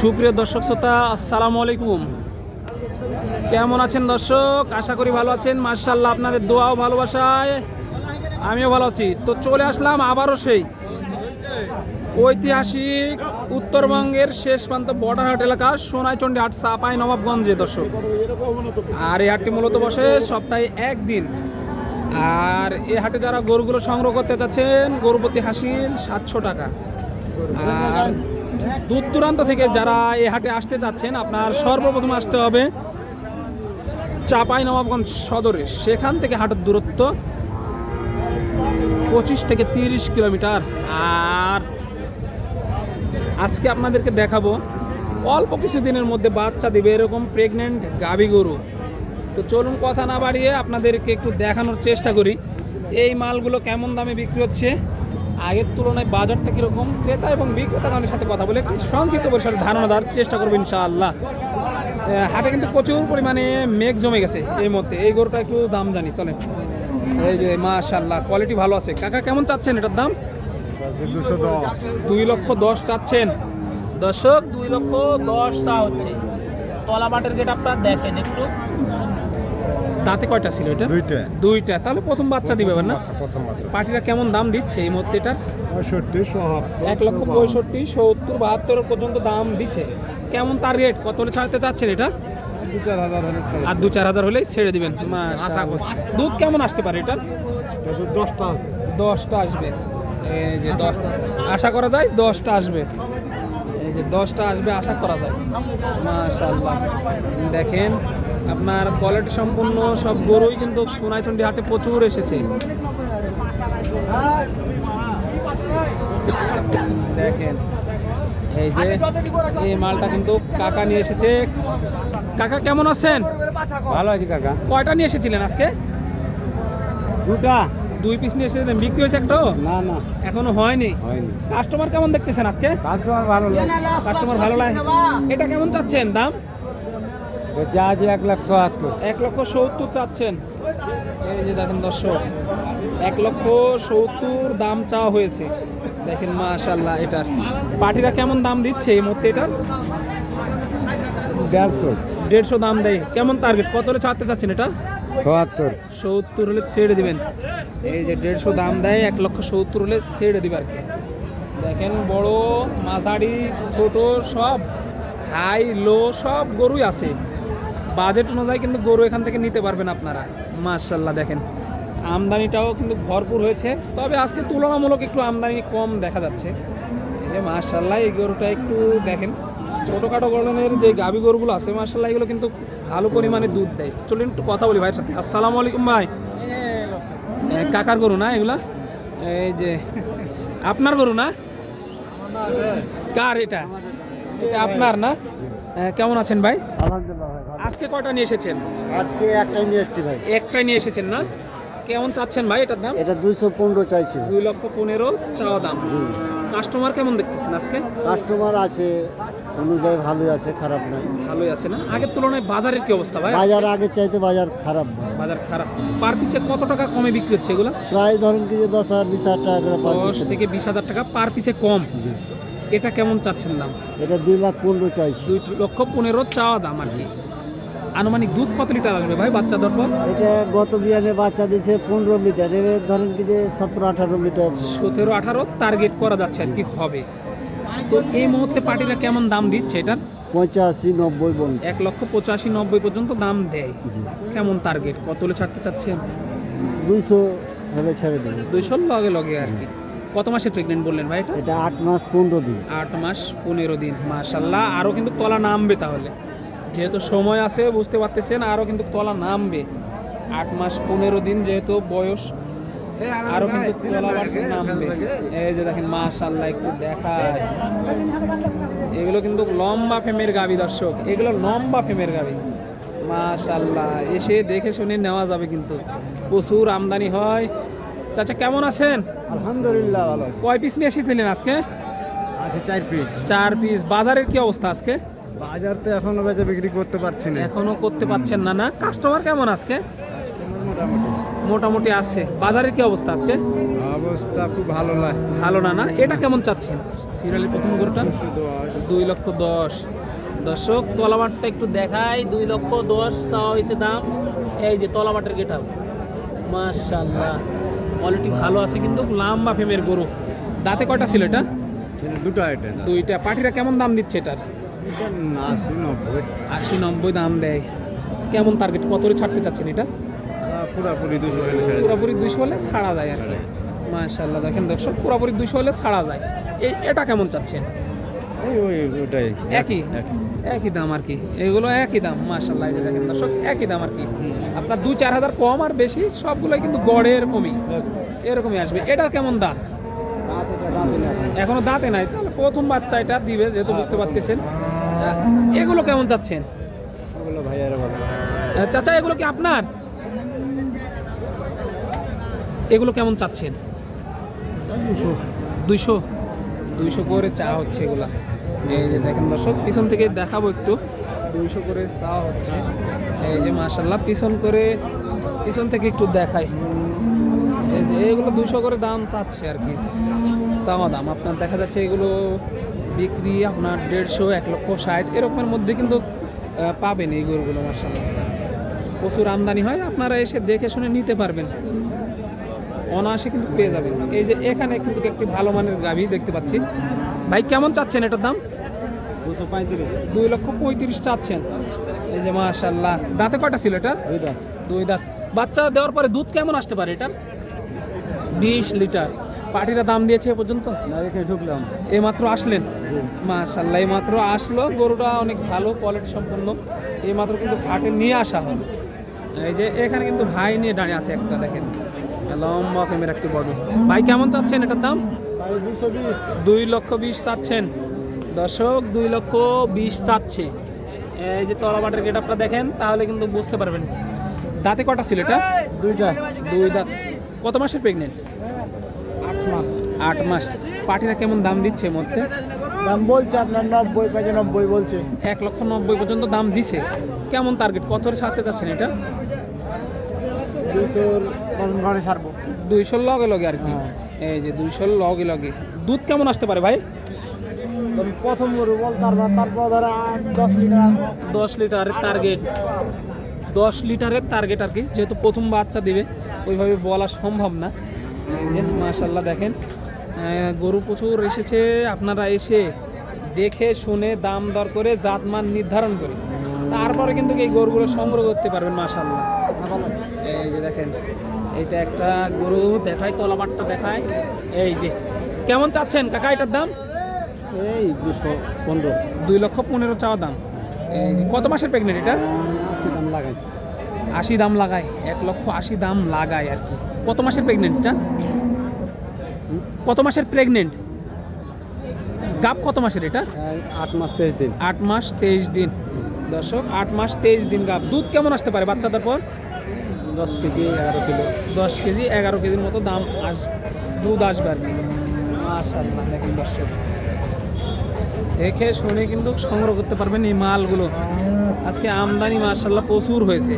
সুপ্রিয় দর্শক শ্রোতা, আসসালামু আলাইকুম। কেমন আছেন দর্শক? আশা করি ভালো আছেন। মার্শাল্লাহ আপনাদের দোয়াও ভালোবাসায়। আমিও ভালো আছি। তো চলে আসলাম আবারও সেই ঐতিহাসিক উত্তরবঙ্গের শেষ প্রান্ত বর্ডার হাট এলাকা সোনাইচন্ডী হাট, সাপাই, নবাবগঞ্জে দর্শক। আর এই হাটটি মূলত বসে সপ্তাহে একদিন। আর এই হাটে যারা গরুগুলো সংগ্রহ করতে চাচ্ছেন গরু প্রতি হাসিল সাতশো টাকা। আর দূর দূরান্ত থেকে যারা এ হাটে আসতে চাচ্ছেন আপনার সর্বপ্রথম আসতে হবে চাপাই নবাবগঞ্জ সদরে। সেখান থেকে হাটের দূরত্ব পঁচিশ থেকে তিরিশ কিলোমিটার। আর আজকে আপনাদেরকে দেখাবো, অল্প কিছু দিনের মধ্যে বাচ্চা দেবে এরকম প্রেগনেন্ট গাভী গরু। তো চলুন কথা না বাড়িয়ে আপনাদেরকে একটু দেখানোর চেষ্টা করি, এই মালগুলো কেমন দামে বিক্রি হচ্ছে। আগের তুলনায় বাজারটা কীরকম? ক্রেতা এবং বিক্রেতাগণের সাথে কথা বলে সংক্ষিপ্ত পরিসরে ধারণা দেওয়ার চেষ্টা করব ইনশাআল্লাহ। হাটে কিন্তু প্রচুর পরিমাণে মেঘ জমে গেছে এই মধ্যে এই গরুটা একটু দাম জানি, চলেন। এই যে মাশাল্লাহ কোয়ালিটি ভালো আছে। কাকা, কেমন চাচ্ছেন এটার দাম? দুই লক্ষ দশ চাচ্ছেন। দর্শক, দুই লক্ষ দশ চা হচ্ছে। তলা মাঠের গেট আপনার দেখেন একটু। দাঁতে কয়টা ছিল এটা? দুইটা। দুইটা। তাহলে প্রথম বাচ্চা দিবে না? প্রথম বাচ্চা। পার্টিরা কেমন দাম দিচ্ছে এই মধ্যে এটার? পঁয়ষট্টি এক লক্ষ পঁয়ষট্টি সত্তর বাহাত্তর পর্যন্ত দাম দিছে। কেমন তার রেট কত হলে ছাড়তে চাচ্ছেন এটা? আর দু চার হাজার হলেই ছেড়ে দিবেন। দুধ কেমন আসতে পারে এটা। দশটা। দশটা আসবে। এই যে আশা করা যায়। দশটা আসবে। এই যে দশটা আসবে আশা করা যায়। মাশাল্লাহ দেখেন আপনার কোয়ালিটি সম্পূর্ণ সব গরুই কিন্তু সোনাইচন্ডি হাটে প্রচুর এসেছে। দেখেন এই যে এই মালটা কিন্তু কাকা নিয়ে এসেছে। কাকা কেমন আছেন? ভালো আছি কাকা। কয়টা নিয়ে এসেছিলেন আজকে? দুটা। দুই পিস নিয়ে এসেছিলেন। বিক্রি হয়েছে একটাও না না। এখনও হয়নি? হয়নি। কাস্টমার কেমন দেখতেছেন আজকে? কাস্টমার ভালো লাগে কাস্টমার ভালো লাগে এটা কেমন চাচ্ছেন? দাম? যা আছে এক লাখ চুয়াত্তর। এক লক্ষ সত্তর চাচ্ছেন। এই যে দেখেন দর্শক এক লক্ষ সত্তর দাম চাওয়া হয়েছে। দেখেন মাশাল্লাহ এটার। পার্টিরা কেমন দাম দিচ্ছে এই মধ্যে এটার? দেড়শো। দেড়শো দাম দেয়। কেমন টার্গেট কত হলে ছাড়তে চাচ্ছেন এটা? চুয়াত্তর। সত্তর হলে ছেড়ে দিবেন। এই যে দেড়শো দাম দেয় এক লক্ষ সত্তর হলে ছেড়ে দিবে আর কি। দেখেন বড় মাঝারি ছোট সব হাই লো সব গরুই আছে। বাজেট অনুযায়ী কিন্তু গরু এখান থেকে নিতে পারবেন আপনারা। মার্শাল্লাহ দেখেন। আমদানিটাও কিন্তু ভরপুর হয়েছে। তবে আজকে তুলনামূলক একটু আমদানি কম দেখা যাচ্ছে। এই যে মার্শাল্লাহ এই গরুটা একটু দেখেন। ছোটোখাটো গরনের যে গাভী গরুগুলো আছে মার্শাল্লাহ এগুলো কিন্তু ভালো পরিমাণে দুধ দেয়। চলুন একটু কথা বলি ভাইয়ের সাথে। আসসালামু আলাইকুম ভাই। কাকার গরু না এগুলা? এই যে আপনার গরু না? কার এটা? এটা আপনার না? কেমন আছেন ভাই? আলহামদুলিল্লাহ। আজকে কয়টা নিয়ে এসেছেন? আজকে একটাই নিয়ে এসেছি ভাই। একটাই নিয়ে এসেছেন না? কেমন চাচ্ছেন ভাই এটার দাম? এটা দুইশো পনেরো চাইছি। দুই লক্ষ পনেরো চাওয়া দাম। কাস্টমার কেমন দেখতেছেন আজকে? কাস্টমার আছে অনুযায়ী ভালোই আছে খারাপ নাই। ভালোই আছে না? আগের তুলনায় বাজারের কি অবস্থা ভাই? বাজার আগে চাইতে বাজার খারাপ বাজার খারাপ। পার পিসে কত টাকা কমে বিক্রি হচ্ছে এগুলো? প্রায় ধরুন কি যে দশ হাজার বিশ হাজার টাকা করে দশ। থেকে বিশ হাজার টাকা পার পিসে কম। এটা কেমন চাচ্ছেন দাম? এটা দুই লাখ পনেরো চাইছি। দুই লক্ষ পনেরো চাওয়া দাম আর কি। আনুমানিক দুধ কত লিটার আসবে ভাই বাচ্চা দর পর এটা গত বিয়ানে বাচ্চা দিয়েছে পনেরো লিটার এবার ধরেন কি যে সতেরো আঠারো লিটার। সতেরো আঠারো টার্গেট করা যাচ্ছে আর কি হবে। তো এই মুহূর্তে পার্টিরা কেমন দাম দিচ্ছে এটার? পঁচাশি নব্বই বলছে। এক লক্ষ পঁচাশি নব্বই পর্যন্ত দাম দেয়। কেমন টার্গেট? কত হলে ছাড়তে চাচ্ছেন দুইশো হলে ছেড়ে দেবে। দুইশোর লগে লগে আর কি। কত মাসের প্রেগনেন্ট বললেন ভাই এটা? এটা আট মাস পনেরো দিন। আট মাস পনেরো দিন মাশাল্লাহ। আরও কিন্তু তলা নামবে তাহলে। যেহেতু সময় আছে বুঝতে পারতেছেন আরও কিন্তু তলা নামবে। আট মাস পনেরো দিন যেহেতু বয়স আরও কিন্তু তলা নামবে। এই যে দেখেন মাশাল্লাহ একটু দেখায়। এগুলো কিন্তু লম্বা ফেমের গাবি দর্শক। এগুলো লম্বা ফেমের গাবি। মাশাল্লাহ এসে দেখে শুনে নেওয়া যাবে কিন্তু। প্রচুর আমদানি হয়। চাচা কেমন আছেন? আলহামদুলিল্লাহ ভালো কয় পিস নিয়ে এসেছিলেন আজকে? আছে চার পিস। চার পিস। বাজারের কি অবস্থা আজকে? বাজার তো এখনও বেচে বিক্রি করতে পারছি না। এখনও করতে পারছেন না না? কাস্টমার কেমন আজকে? মোটামুটি। আসছে বাজারের কি অবস্থা আজকে? অবস্থা খুব ভালো লাগে ভালো না না? এটা কেমন চাচ্ছেন? সিরিয়ালের প্রথম গরুটা? দুই লক্ষ দশ। দর্শক তলাবাটটা একটু দেখাই। দুই লক্ষ দশ চাওয়া হয়েছে দাম। এই যে তলাবাটের গেটা মাশাল্লাহ কোয়ালিটি ভালো আছে কিন্তু লম্বা ফেমের গরু। দাঁতে কয়টা ছিল এটা? দুটো এটা দুইটা। পাটিরা কেমন দাম দিচ্ছে এটার? আশি নব্বই। দাম দেয়। কেমন টার্গেট কত করে ছাড়তে চাচ্ছেন এটা? পুরাপুরি দুশো পুরোপুরি দুইশো হলে ছাড়া যায় আর কি। মাশাল্লাহ দেখেন দর্শক পুরোপুরি দুইশো হলে ছাড়া যায়। এই এটা কেমন চাচ্ছেন? একই? একই। দাম আর কি। এগুলো একই দাম মাশাল্লাহ দেখেন দর্শক একই দাম আর কি। আপনার দু চার হাজার কম আর বেশি সবগুলোই কিন্তু গড়ে এরকমই। এরকমই আসবে। এটার কেমন দাম এখনও দাঁতে নাই। তাহলে প্রথম বাচ্চা এটা দিবে যেহেতু বুঝতে পারতেছেন। এগুলো কেমন চাচ্ছেন? চাচা এগুলো কি আপনার? এগুলো কেমন চাচ্ছেন? দুইশো। দুইশো? করে চা হচ্ছে এগুলা। এই যে দেখেন দর্শক পিছন থেকে দেখাবো একটু। দুইশো করে চা হচ্ছে। এই যে মার্শাল্লাহ পিছন করে পিছন থেকে একটু দেখাই। এই যে এগুলো দুইশো করে দাম চাচ্ছে আর কি। চাওয়া দাম। আপনার দেখা যাচ্ছে এগুলো বিক্রি আপনার দেড়শো এক লক্ষ ষাট এরকমের মধ্যে কিন্তু পাবেন এই গরুগুলো মার্শাল্লাহ প্রচুর আমদানি হয় আপনারা এসে দেখে শুনে নিতে পারবেন। অনায়াসে কিন্তু পেয়ে যাবেন। এই যে এখানে কিন্তু একটি ভালো মানের গাভী দেখতে পাচ্ছি। ভাই কেমন চাচ্ছেন এটার দাম? দুশো পঁয়ত্রিশ। দুই লক্ষ পঁয়ত্রিশ চাচ্ছেন। এই যে মাশাল্লাহ দাঁতে কয়টা ছিল এটা? দুই দাঁত। দুই দাঁত। বাচ্চা দেওয়ার পরে দুধ কেমন আসতে পারে এটার বিশ লিটার। পার্টিরা দাম দিয়েছে এ পর্যন্ত? ঢুকলাম। এই মাত্র আসলেন? মাশাল্লাহ এই মাত্র আসলো। গরুটা অনেক ভালো কোয়ালিটি সম্পন্ন। এই মাত্র কিন্তু হাটে নিয়ে আসা হলো। এই যে এখানে কিন্তু ভাই নিয়ে দাঁড়িয়ে আছে একটা দেখেন। লম্বা ফেমের একটি বড়। ভাই কেমন চাচ্ছেন এটার দাম? দুই লক্ষ বিশ চাচ্ছেন। দর্শক দুই লক্ষ বিশ চাচ্ছে। এই যে তলাবাটের গেট আপটা দেখেন তাহলে কিন্তু বুঝতে পারবেন। দাঁতে কটা ছিল এটা? দুইটা। দুই দাঁত। কত মাসের প্রেগনেন্ট মাস। আট মাস। পাটিরা কেমন দাম দিচ্ছে মধ্যে দাম বলছে আপনার নব্বই পঁচানব্বই বলছে। এক লক্ষ নব্বই পর্যন্ত দাম দিছে। কেমন টার্গেট কত ছাড়তে চাচ্ছেন এটা? দুইশোর লগে লগে আর কি। এই যে দুইশোর লগে লগে। দুধ কেমন আসতে পারে ভাই? প্রথম গরু বল তারপর তারপর ধরো দশ লিটার দশ লিটারের টার্গেট দশ লিটারের টার্গেট আর কি। যেহেতু প্রথম বাচ্চা দিবে ওইভাবে বলা সম্ভব না। এই যে মাশাল্লাহ দেখেন। গরু প্রচুর এসেছে। আপনারা এসে দেখে শুনে দাম দর করে জাতমান নির্ধারণ করে। তারপরে কিন্তু এই গরুগুলো সংগ্রহ করতে পারবেন মাশাল্লাহ এই যে দেখেন এটা একটা গরু দেখায় তলাবাটটা দেখায়। এই যে কেমন চাচ্ছেন কাকা এটার দাম? এই দুশো পনেরো। দুই লক্ষ পনেরো চাওয়া দাম। এই যে কত মাসের প্রেগনেন্ট এটা? আশি দাম লাগাইছে। আশি দাম লাগায় এক লক্ষ আশি দাম লাগায় আর কি। কত মাসের প্রেগনেন্ট এটা? কত মাসের প্রেগনেন্ট গাপ কত মাসের এটা? আট মাস তেইশ দিন। আট মাস তেইশ দিন। দর্শক আট মাস তেইশ দিন গাপ দুধ কেমন আসতে পারে বাচ্চাদের পর? দশ কেজি এগারো কিলো। দশ কেজি এগারো কেজির মতো দাম আস দুধ আসবে আর কি। মাশাল্লাহ দেখেন দর্শক। দেখে শুনে কিন্তু সংগ্রহ করতে পারবেন এই মালগুলো। আজকে আমদানি মাশাল্লাহ প্রচুর হয়েছে।